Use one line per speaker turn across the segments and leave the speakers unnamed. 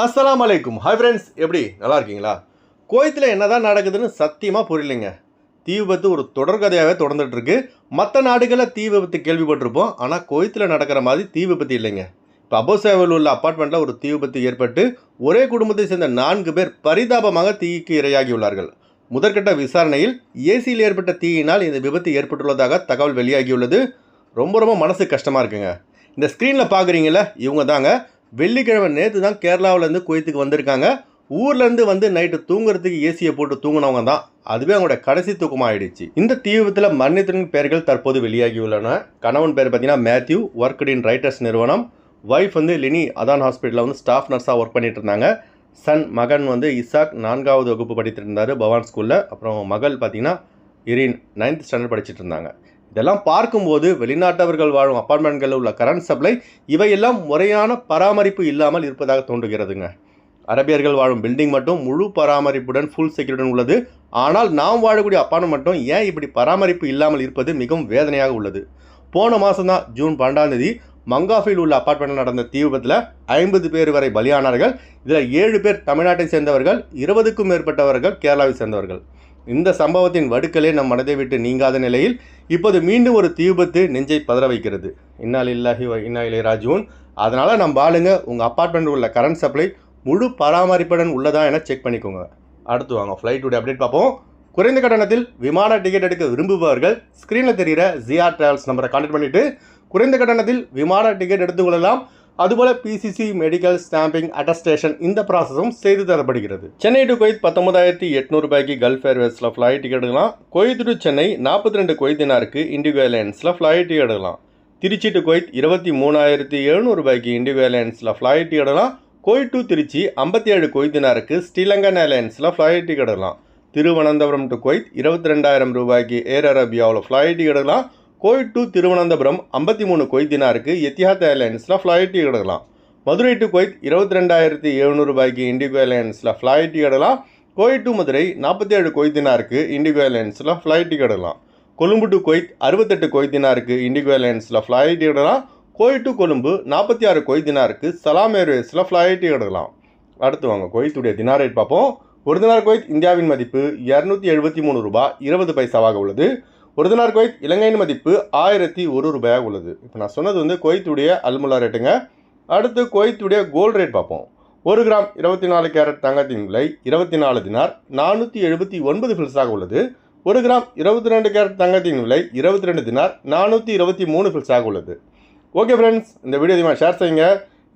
அஸ்லாம் அலைக்கும் hi friends எப்படி? நல்லா இருக்கீங்களா? குவைத்தில் என்னதான் நடக்குதுன்னு சத்தியமாக புரியலைங்க. தீ விபத்து ஒரு தொடர்கதையாகவே தொடர்ந்துட்டுருக்கு. மற்ற நாடுகளில் தீ விபத்து கேள்விப்பட்டிருப்போம். ஆனால் கோயத்தில் நடக்கிற மாதிரி தீ விபத்து இல்லைங்க. இப்போ அபோசேவில் உள்ள அப்பார்ட்மெண்ட்டில் ஒரு தீ விபத்து ஏற்பட்டு ஒரே குடும்பத்தை சேர்ந்த நான்கு பேர் பரிதாபமாக தீக்கு இரையாகியுள்ளார்கள் முதற்கட்ட விசாரணையில் ஏசியில் ஏற்பட்ட தீயினால் இந்த விபத்து ஏற்பட்டுள்ளதாக தகவல் வெளியாகியுள்ளது. ரொம்ப ரொம்ப மனசு கஷ்டமாக இருக்குங்க. இந்த ஸ்க்ரீனில் பார்க்குறீங்கள இவங்க தாங்க வெள்ளிக்கிழமை நேற்று தான் கேரளாவிலேருந்து குவைத்துக்கு வந்திருக்காங்க. ஊர்லேருந்து வந்து நைட்டு தூங்குறதுக்கு ஏசியை போட்டு தூங்கினவங்க தான். அதுவே அவங்களோட கடைசி தூக்கமாக ஆயிடுச்சு. இந்த தீ விபத்தில் பெயர்கள் தற்போது வெளியாகியுள்ளன கணவன் பேர் பார்த்தீங்கன்னா மேத்யூ ஒர்க்கடின் இன் ரைட்டர்ஸ் நிறுவனம். ஒய்ஃப் வந்து லினி அதான் ஹாஸ்பிட்டலில் வந்து ஸ்டாஃப் நர்ஸாக ஒர்க் பண்ணிட்டு இருந்தாங்க. சன் மகன் வந்து இசாக் நான்காவது வகுப்பு படித்திருந்தார் பவான் ஸ்கூலில் அப்புறம் மகள் பார்த்தீங்கன்னா இரின் நைன்த் ஸ்டாண்டர்ட் படிச்சுட்டு இருந்தாங்க. இதெல்லாம் பார்க்கும்போது வெளிநாட்டவர்கள் வாழும் அப்பார்ட்மெண்ட்களில் உள்ள கரண்ட் சப்ளை இவையெல்லாம் முறையான பராமரிப்பு இல்லாமல் இருப்பதாக தோன்றுகிறதுங்க. அரபியர்கள் வாழும் பில்டிங் மட்டும் முழு பராமரிப்புடன் ஃபுல் செக்யூரிட்டுடன் உள்ளது. ஆனால் நாம் வாழக்கூடிய அப்பார்ட்மெண்ட் மட்டும் ஏன் இப்படி பராமரிப்பு இல்லாமல் இருப்பது மிகவும் வேதனையாக உள்ளது. போன மாதம் தான் ஜூன் பன்னெண்டாம் தேதி மங்காஃபில் உள்ள அப்பார்ட்மெண்ட்டில் நடந்த தீ விபத்தில் ஐம்பது பேர் வரை பலியானார்கள். இதில் ஏழு பேர் தமிழ்நாட்டை சேர்ந்தவர்கள் இருபதுக்கும் மேற்பட்டவர்கள் கேரளாவை சேர்ந்தவர்கள். இந்த சம்பவத்தின் வடுக்களே நம் மனதை விட்டு நீங்காத நிலையில் இப்போது மீண்டும் ஒரு தீ விபத்து நெஞ்சை பதற வைக்கிறது. இன்னால் இல்லாஹி இன்னா இலை ராஜூன் அதனால் நம்ம ஆளுங்க உங்கள் அப்பார்ட்மெண்ட் உள்ள கரண்ட் சப்ளை முழு பராமரிப்புடன் உள்ளதா என செக் பண்ணிக்கோங்க. அடுத்து வாங்க ஃப்ளைட்டுடைய அப்டேட் பார்ப்போம். குறைந்த கட்டணத்தில் விமான டிக்கெட் எடுக்க விரும்புபவர்கள் ஸ்க்ரீனில் தெரிகிற ஜிஆர் டிராவல்ஸ் நம்பரை கான்டாக்ட் பண்ணிவிட்டு குறைந்த கட்டணத்தில் விமான டிக்கெட் எடுத்துக்கொள்ளலாம் அதுபோல பிசிசி மெடிக்கல் ஸ்டாம்பிங் அட்டஸ்டேஷன் இந்த ப்ராசஸும் செய்து தரப்படுகிறது. சென்னை டு கொய்த் பத்தொன்பதாயிரத்தி எட்நூறு ரூபாய்க்கு கல்ஃப் ஏர்வேஸில் ஃப்ளைட் டிக்கெட் எடுக்கலாம். கொய்த் டு சென்னை நாற்பத்தி ரெண்டு கொய்தினாருக்கு இண்டிகோ ஏர்லைன்ஸில் ஃப்ளைட் டிக்கெட் எடுக்கலாம். திருச்சி டு கொய்த் இருபத்தி மூணாயிரத்தி எழுநூறு ரூபாய்க்கு இண்டிகோ ஏர்லைன்ஸில் ஃப்ளைட் டிக்கெட் எடுக்கலாம். குவைத் டு திருச்சி ஐம்பத்தி ஏழு கொய்தினாருக்கு ஸ்ரீலங்கன் ஏர்லைன்ஸில் ஃப்ளைட் டிக்கெட் எடுக்கலாம். திருவனந்தபுரம் டு கொய்த் இருபத்தி ரெண்டாயிரம் ரூபாய்க்கு ஏர் அரேபியாவில் ஃப்ளைட் டிக்கெட் எடுக்கலாம். கோயிட் டு திருவனந்தபுரம் ஐம்பத்தி மூணு கொய்தினாருக்கு எத்திஹாத் ஏர்லைன்ஸில் ஃப்ளைட் எடுக்கலாம். மதுரை டு கொய்த் இருபத்தி ரெண்டாயிரத்தி எழுநூறு ரூபாய்க்கு இண்டிகோ ஏர்லைன்ஸில் ஃப்ளைட் எடுக்கலாம். கோயிட் டு மதுரை நாற்பத்தி ஏழு கொய்தினாருக்கு இண்டிகோ ஏர்லைன்ஸில் ஃப்ளைட் எடுக்கலாம். கொழும்பு டு கொய்த் அறுபத்தெட்டு கொய்தினாருக்கு இண்டிகோ ஏர்லைன்ஸில் ஃப்ளைட் எடுக்கலாம். கோயிட் டு கொழும்பு நாற்பத்தி ஆறு கொய்தினாருக்கு சலாம் ஏர்வேஸில் ஃப்ளைட் எடுக்கலாம். அடுத்து வாங்க கொய்த்துடைய தினார் ரேட் பார்ப்போம். ஒரு தினார் கொய்த் இந்தியாவின் மதிப்பு இரநூத்தி எழுபத்தி மூணு ரூபாய் இருபது பைசாவாக உள்ளது. ஒரு தினார் குவைத் இலங்கையின் மதிப்பு ஆயிரத்தி ஒரு ரூபாயாக உள்ளது. இப்போ நான் சொன்னது வந்து குவைத்துடைய அல்முலா ரேட்டுங்க அடுத்து குவைத்துடைய கோல்டு ரேட் பார்ப்போம். ஒரு கிராம் இருபத்தி நாலு கேரட் தங்கத்தின் விலை இருபத்தி நாலு தினார் நானூற்றி எழுபத்தி ஒன்பது ஃபில்ஸாக உள்ளது. ஒரு கிராம் இருபத்தி ரெண்டு கேரட் தங்கத்தின் விலை இருபத்தி ரெண்டு தினார் நானூற்றி இருபத்தி மூணு ஃபில்ஸாக உள்ளது. ஓகே ஃப்ரெண்ட்ஸ் இந்த வீடியோ அதிகமாக ஷேர் செய்யுங்க.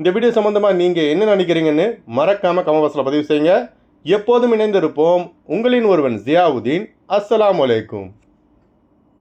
இந்த வீடியோ சம்மந்தமாக நீங்கள் என்ன நினைக்கிறீங்கன்னு மறக்காமல் கமபாஸில் பதிவு செய்யுங்க. எப்போதும் இணைந்திருப்போம். உங்களின் ஒருவன் ஜியாவுதீன். அஸ்ஸலாமு வலைக்கும்